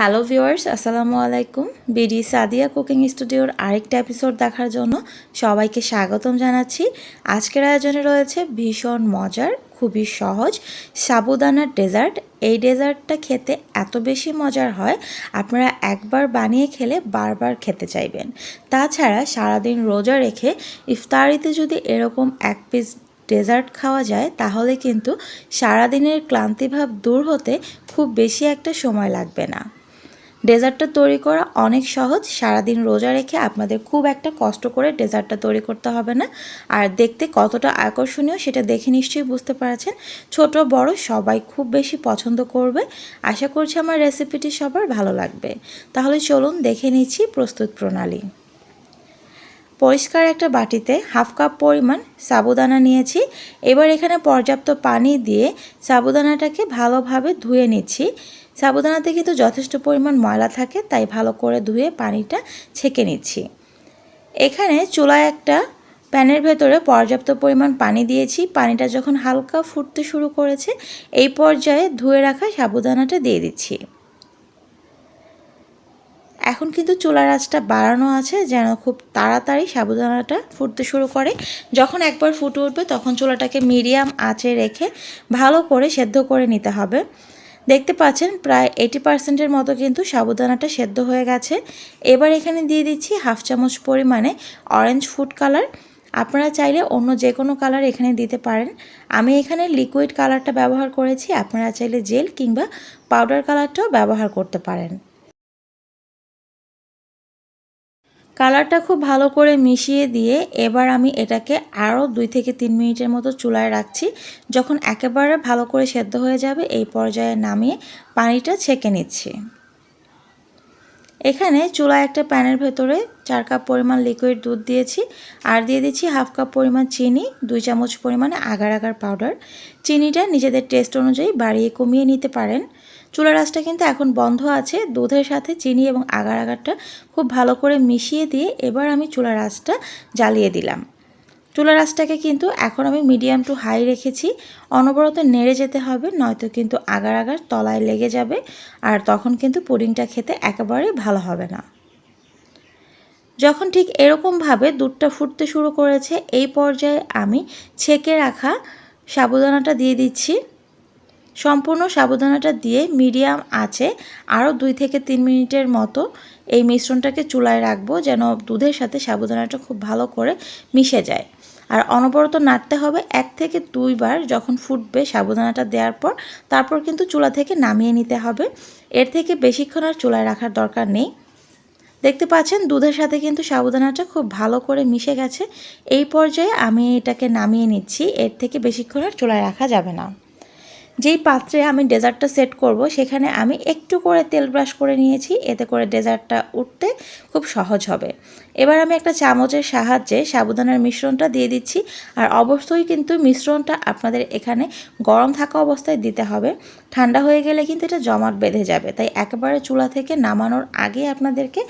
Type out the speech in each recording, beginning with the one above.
Hello viewers আসসালামু আলাইকুম BD Sadia cooking স্টুডিওর আরেকটা এপিসোড দেখার জন্য সবাইকে স্বাগতম জানাচ্ছি। আজকের আয়োজনে রয়েছে ভীষণ মজার, খুবই সহজ সাবুদানার ডেজার্ট এই ডেজার্টটা খেতে এত বেশি মজার হয়, আপনারা একবার বানিয়ে খেলে বারবার খেতে চাইবেন। তাছাড়া সারাদিন রোজা রেখে ইফতারিতে যদি এরকম এক পিস ডেজার্ট খাওয়া যায়, তাহলে কিন্তু সারাদিনের ক্লান্তিভাব দূর হতে খুব বেশি একটা সময় লাগবে না। ডেজার্টটা তৈরি করা অনেক সহজ। সারাদিন রোজা রেখে আপনাদের খুব একটা কষ্ট করে ডেজার্টটা তৈরি করতে হবে না। আর দেখতে কতটা আকর্ষণীয় সেটা দেখে নিশ্চয়ই বুঝতে পারছেন। ছোট, বড় সবাই খুব বেশি পছন্দ করবে। আশা করছি আমার রেসিপিটি সবার ভালো লাগবে। তাহলে চলুন দেখে নিচ্ছি প্রস্তুত প্রণালী। পরিষ্কার একটা বাটিতে হাফ কাপ পরিমাণ সাবুদানা নিয়েছি। এবার এখানে পর্যাপ্ত পানি দিয়ে সাবুদানাটাকে ভালোভাবে ধুয়ে নিচ্ছি। সাবুদানাতে কিন্তু যথেষ্ট পরিমাণ ময়লা থাকে, তাই ভালো করে ধুয়ে পানিটা ছেঁকে নিচ্ছি। এখানে চুলায় একটা প্যানের ভেতরে পর্যাপ্ত পরিমাণ পানি দিয়েছি। পানিটা যখন হালকা ফুটতে শুরু করেছে, এই পর্যায়ে ধুয়ে রাখা সাবুদানাটা দিয়ে দিচ্ছি। এখন কিন্তু চুলার আঁচটা বাড়ানো আছে, যেন খুব তাড়াতাড়ি সাবুদানাটা ফুটতে শুরু করে। যখন একবার ফুটে উঠবে, তখন চুলাটাকে মিডিয়াম আঁচে রেখে ভালো করে সেদ্ধ করে নিতে হবে। দেখতে পাচ্ছেন, প্রায় এইটি পার্সেন্টের মতো কিন্তু সাবুদানাটা সেদ্ধ হয়ে গেছে। এবার এখানে দিয়ে দিচ্ছি হাফ চামচ পরিমাণে অরেঞ্জ ফুড কালার আপনারা চাইলে অন্য যে কোনো কালার এখানে দিতে পারেন। আমি এখানে লিকুইড কালারটা ব্যবহার করেছি, আপনারা চাইলে জেল কিংবা পাউডার কালারটাও ব্যবহার করতে পারেন। কালারটা খুব ভালো করে মিশিয়ে দিয়ে এবার আমি এটাকে আরও দুই থেকে তিন মিনিটের মতো চুলায় রাখছি। যখন একেবারে ভালো করে সেদ্ধ হয়ে যাবে, এই পর্যায়ে নামিয়ে পানিটা ছেঁকে নিচ্ছি। এখানে চুলায় একটা প্যানের ভেতরে চার কাপ পরিমাণ লিকুইড দুধ দিয়েছি, আর দিয়ে দিচ্ছি হাফ কাপ পরিমাণ চিনি, দুই চামচ পরিমাণে আগার আগার পাউডার চিনিটা নিজেদের টেস্ট অনুযায়ী বাড়িয়ে কমিয়ে নিতে পারেন। চুলা রাসটা কিন্তু এখন বন্ধ আছে। দুধের সাথে চিনি এবং আগার আগারটা খুব ভালো করে মিশিয়ে দিয়ে এবার আমি চুলা রাসটা জ্বালিয়ে দিলাম। চুলা রাসটাকে কিন্তু এখন আমি মিডিয়াম টু হাই রেখেছি। অনবরত নেড়ে যেতে হবে, নয়তো কিন্তু আগার আগার তলায় লেগে যাবে আর তখন কিন্তু পুডিংটা খেতে একেবারেই ভালো হবে না। যখন ঠিক এরকমভাবে দুধটা ফুটতে শুরু করেছে, এই পর্যায়ে আমি ছেঁকে রাখা সাবুদানাটা দিয়ে দিচ্ছি। সম্পূর্ণ সাবুদানাটা দিয়ে মিডিয়াম আছে, আরও দুই থেকে তিন মিনিটের মতো এই মিশ্রণটাকে চুলায় রাখব যেন দুধের সাথে সাবুদানাটা খুব ভালো করে মিশে যায়। আর অনবরত নাড়তে হবে এক থেকে দুইবার যখন ফুটবে সাবুদানাটা দেওয়ার পর, তারপর কিন্তু চুলা থেকে নামিয়ে নিতে হবে। এর থেকে বেশিক্ষণ আর চুলায় রাখার দরকার নেই। দেখতে পাচ্ছেন দুধের সাথে কিন্তু সাবুদানাটা খুব ভালো করে মিশে গেছে। এই পর্যায়ে আমি এটাকে নামিয়ে নিচ্ছি, এর থেকে বেশিক্ষণ আর চুলায় রাখা যাবে না। যেই পাত্রে আমি ডেজার্টটা সেট করব, সেখানে আমি একটু করে তেল ব্রাশ করে নিয়েছি। এতে করে ডেজার্টটা উঠতে খুব সহজ হবে। এবার আমি একটা চামচের সাহায্যে সাবুদানার মিশ্রণটা দিয়ে দিচ্ছি। আর অবশ্যই কিন্তু মিশ্রণটা আপনাদের এখানে গরম থাকা অবস্থায় দিতে হবে। ঠান্ডা হয়ে গেলে কিন্তু এটা জমাট বেঁধে যাবে। তাই একেবারে চুলা থেকে নামানোর আগে আপনাদেরকে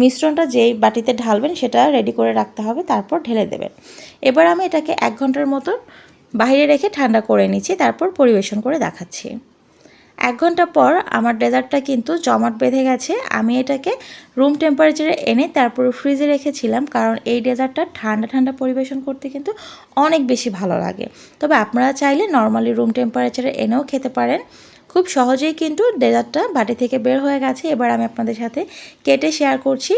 মিশ্রণটা যেই বাটিতে ঢালবেন, সেটা রেডি করে রাখতে হবে। তারপর ঢেলে দেবেন। এবার আমি এটাকে এক ঘণ্টার মতো বাইরে রেখে ঠান্ডা করে নিচ্ছি, তারপর পরিবেশন করে দেখাচ্ছি। এক ঘণ্টা পর আমার ডেজার্টটা কিন্তু জমাট বেঁধে গেছে। আমি এটাকে রুম টেম্পারেচারে এনে তারপর ফ্রিজে রেখেছিলাম, কারণ এই ডেজার্টটা ঠান্ডা ঠান্ডা পরিবেশন করতে কিন্তু অনেক বেশি ভালো লাগে। তবে আপনারা চাইলে নর্মালি রুম টেম্পারেচারে এনেও খেতে পারেন। খুব সহজেই কিন্তু ডেজার্টটা বাটি থেকে বের হয়ে গেছে। এবার আমি আপনাদের সাথে কেটে শেয়ার করছি।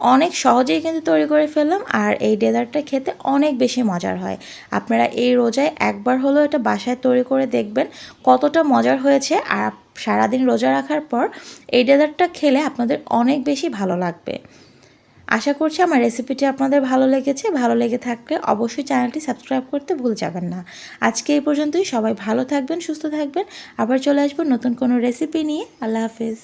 অনেক সহজেই কিন্তু তৈরি করে ফেললাম, আর এই ডেজার্টটা খেতে অনেক বেশি মজার হয়। আপনারা এই রোজায় একবার হলেও এটা বাসায় তৈরি করে দেখবেন কতটা মজার হয়েছে, আর সারাদিন রোজা রাখার পর এই ডেজার্টটা খেলে আপনাদের অনেক বেশি ভালো লাগবে। আশা করছি আমার রেসিপিটি আপনাদের ভালো লেগেছে, ভালো লেগে থাকলে অবশ্যই চ্যানেলটি সাবস্ক্রাইব করতে ভুল যাবেন না। আজকে এই পর্যন্তই, সবাই ভালো থাকবেন, সুস্থ থাকবেন, আবার চলে আসব নতুন কোনো রেসিপি নিয়ে, আল্লাহ হাফেজ।